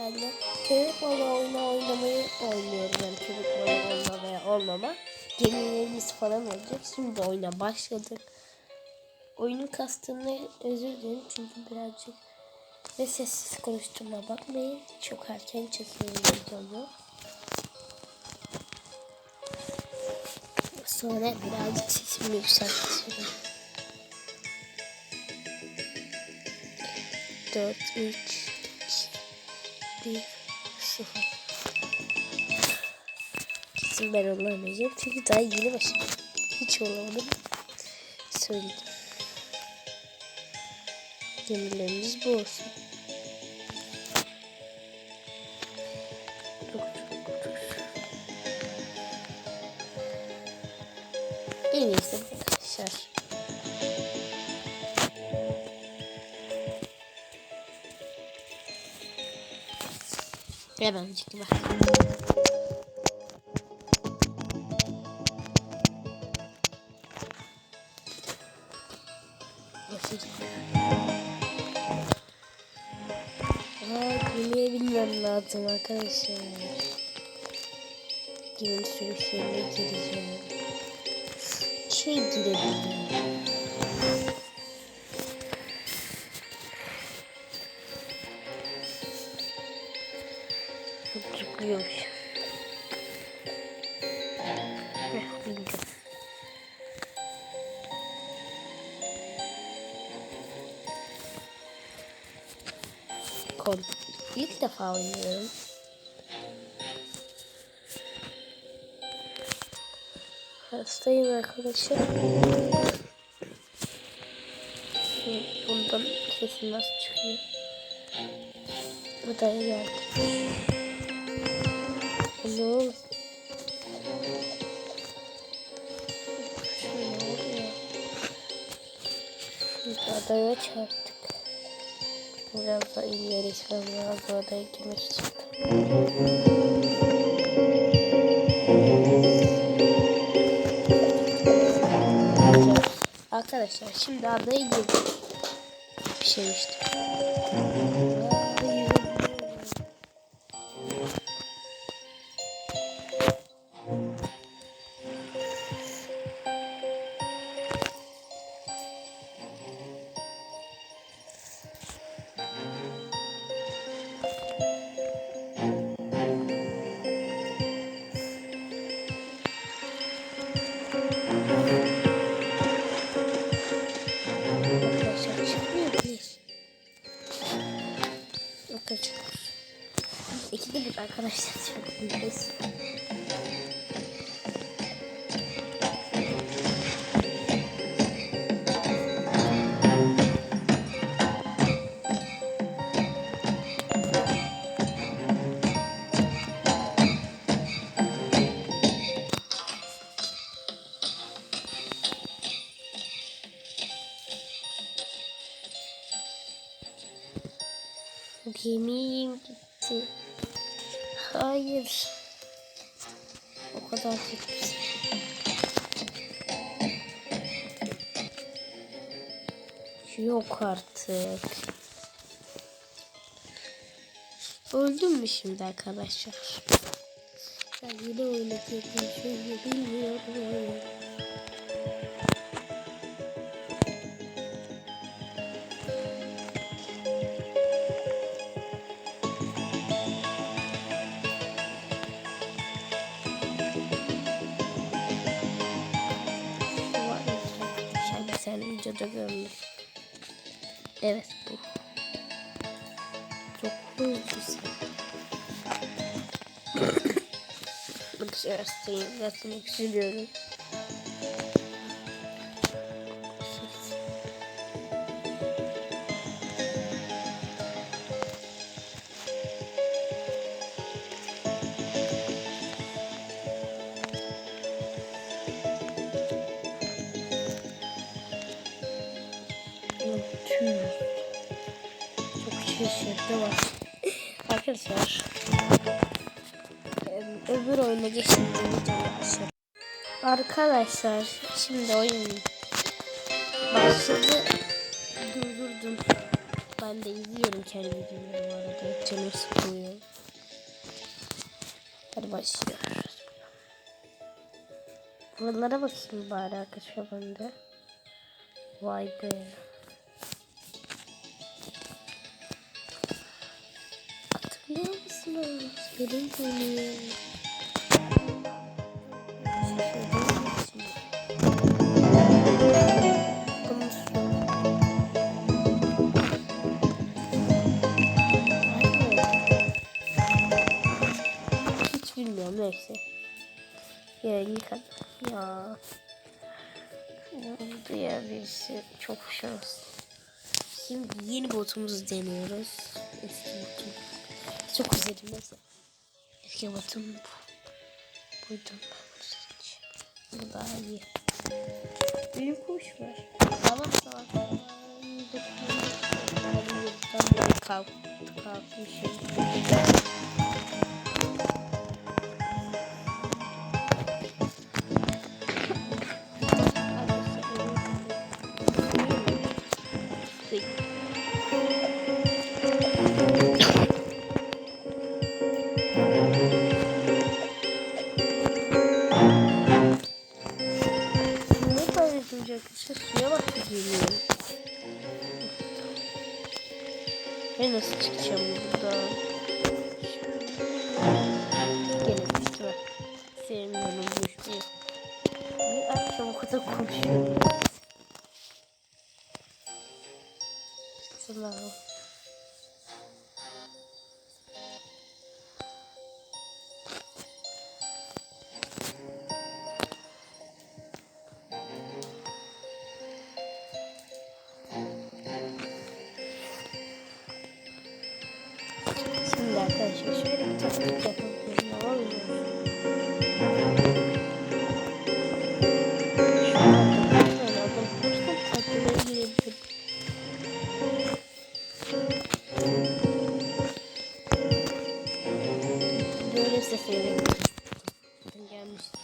Yani köpek balığı oyunu oynamayı oynuyorum. Yani köpek balığı olma veya olmama. Gemilerimiz falan olacak. Şimdi oyuna başladık. Oyunun kastığına özür dilerim. Çünkü birazcık ve sessiz konuştuğuma bakmayın. Çok erken çekiyorum videomu. Sonra birazcık sesimi yükseltiyorum. 4, 3, 2, 1, 0. Kesin ben olamayacağım. Çünkü daha yeni başladım. Hiç olamadım. Söyledim. Gemilerimiz bu olsun. En iyisi bu arkadaşlar. Hemen çıktı bak. Gemiye binmem lazım arkadaşlar. Geminin sürüşlerine gireceğim. Şey girebilirim. Bindim. Kod. İlk defa oynuyorum. Hastayım arkadaşlar. Şimdi Bundan sesim nasıl çıkıyor? Bu da Ne oldu? Şöyle oldu ya. Şimdi adaya çarptık. Biraz da ileri içmem lazım adaya girmek için. Arkadaşlar şimdi adaya girdik. Bir şey işte. İki bir arkadaşlar çok büyüyüz. Gemiğim gitti. Hayır. O kadar kötü. Yok artık. Öldüm mü şimdi arkadaşlar? Ben yine oyuna girdim. Şöyle bilmiyorum. Evet bu. Çok hızlısın. Dışarısıyım. Zaten yükseliyorum. Tüh. Şaşırdı var. Arkadaşlar. Öbür oyuna geçtim. Arkadaşlar şimdi oyun başladı. Durdurdum. Ben de izliyorum kendi videomu bu arada. Canım sıkılıyor. Hadi başlıyoruz. Buralara bakayım bari arkadaşlar ben. Vay be. Hatırlıyor musunuz? Benim. Konuşuyor. Hiç bilmiyorum neyse. Ya yıkan. Ya. Diğer birisi çok şans. Şimdi yeni botumuzu deniyoruz. Eski botum. Çok özledim neyse. Eski botum bu. Bu daha iyi. Benim kuş var. Sabah sabah. Ben böyle kalk, kalkmışım. Ben nasıl çıkacağım buradan? Gene düştü bak. Sevmiyorum düştü. Niye akşam o kadar konuşuyorum? Tamam.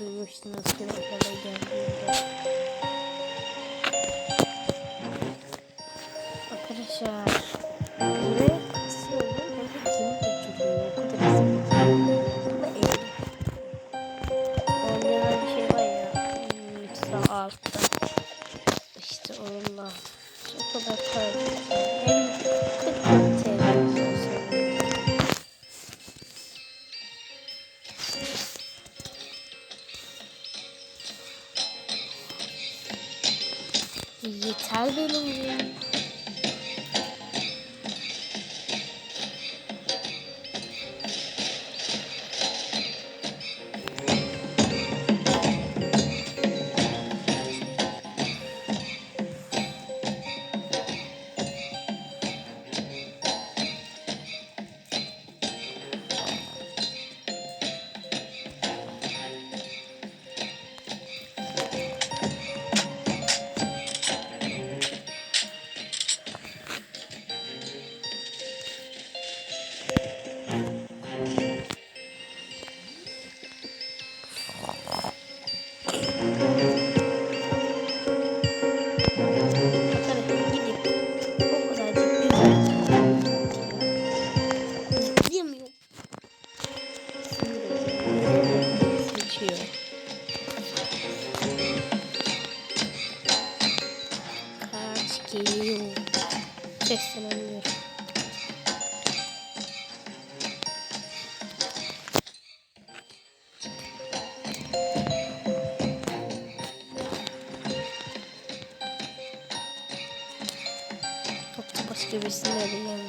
Duymuştunuz ki okula geldiğinde. Arkadaşlar buraya Yeter benim ya. Başka birisini arayayım.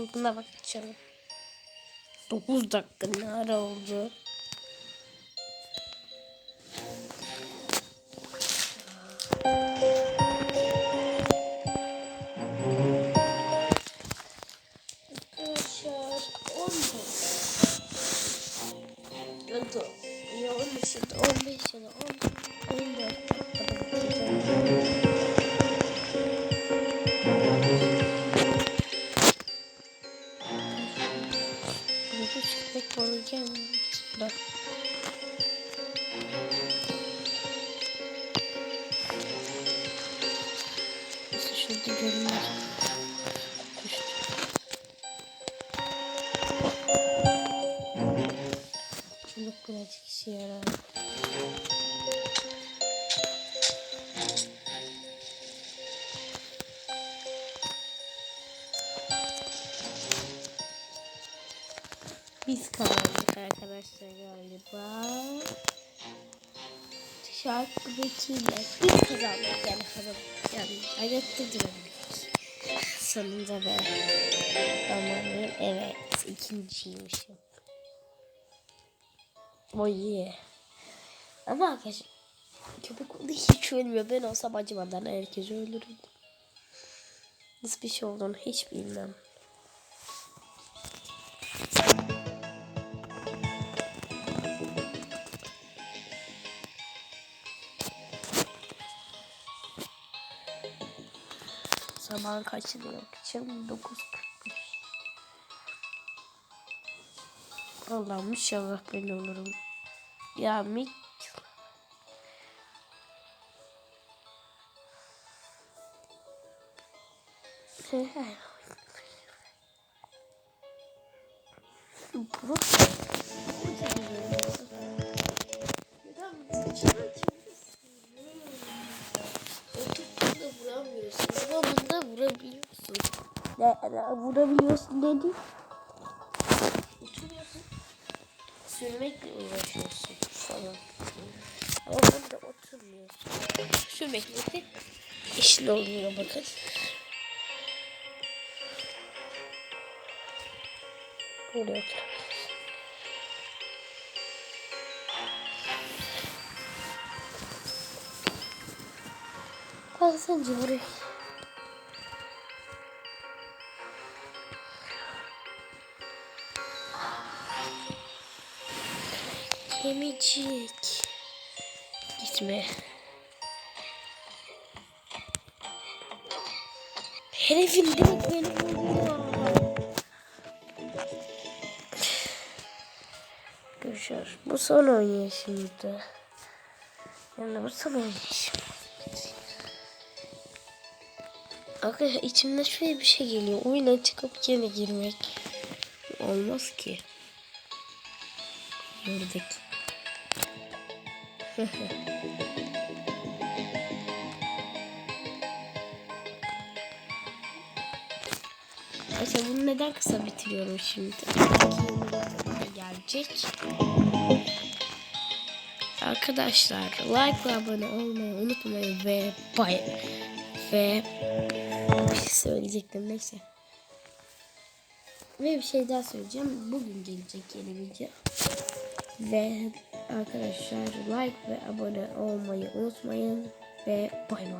Olduğuna bakacağım. 9 dakika ne ara oldu? Üç köpek balığı. Biz kazandık arkadaşlar galiba. Şarkıdakiyle biz kazandık yani kazandık. Yani ayakta durabiliyoruz. Sonunda be. Aman evet ikinciymişim. Oy yeah. Ama arkadaşlar köpek balığı hiç ölmüyor. Ben olsam acımadan herkesi öldürürdüm. Nasıl bir şey olduğunu hiç bilmem. Sabahın kaçı diyor? Akşam 9.45. Allah'ım inşallah ben olurum. Ya Mik. Bu. Oturttuğunda vuramıyorsun. Ama bunda vurabiliyorsun. Ne, ne vurabiliyorsun dedi. Oturuyorsun. Sürmekle uğraşıyorsun falan. Ama bunda oturmuyorsun. Sürmekle de işin olmuyor bakın. Buraya otur. Sence buraya. Gemicik. Gitme. Herifin demek beni vurdu. Görüşürüz. Bu son oynayışımdı. Yani bu son oynayışım. Arkadaşlar içimde şöyle bir şey geliyor. Oyuna çıkıp yine girmek olmaz ki. Gördük. Mesela bunu neden kısa bitiriyorum şimdi? Gelecek. Arkadaşlar like ve abone olmayı unutmayın ve bay ve bir şey söyleyecektim neyse. Ve bir şey daha söyleyeceğim. Bugün gelecek yeni video. Ve arkadaşlar like ve abone olmayı unutmayın ve bay bay.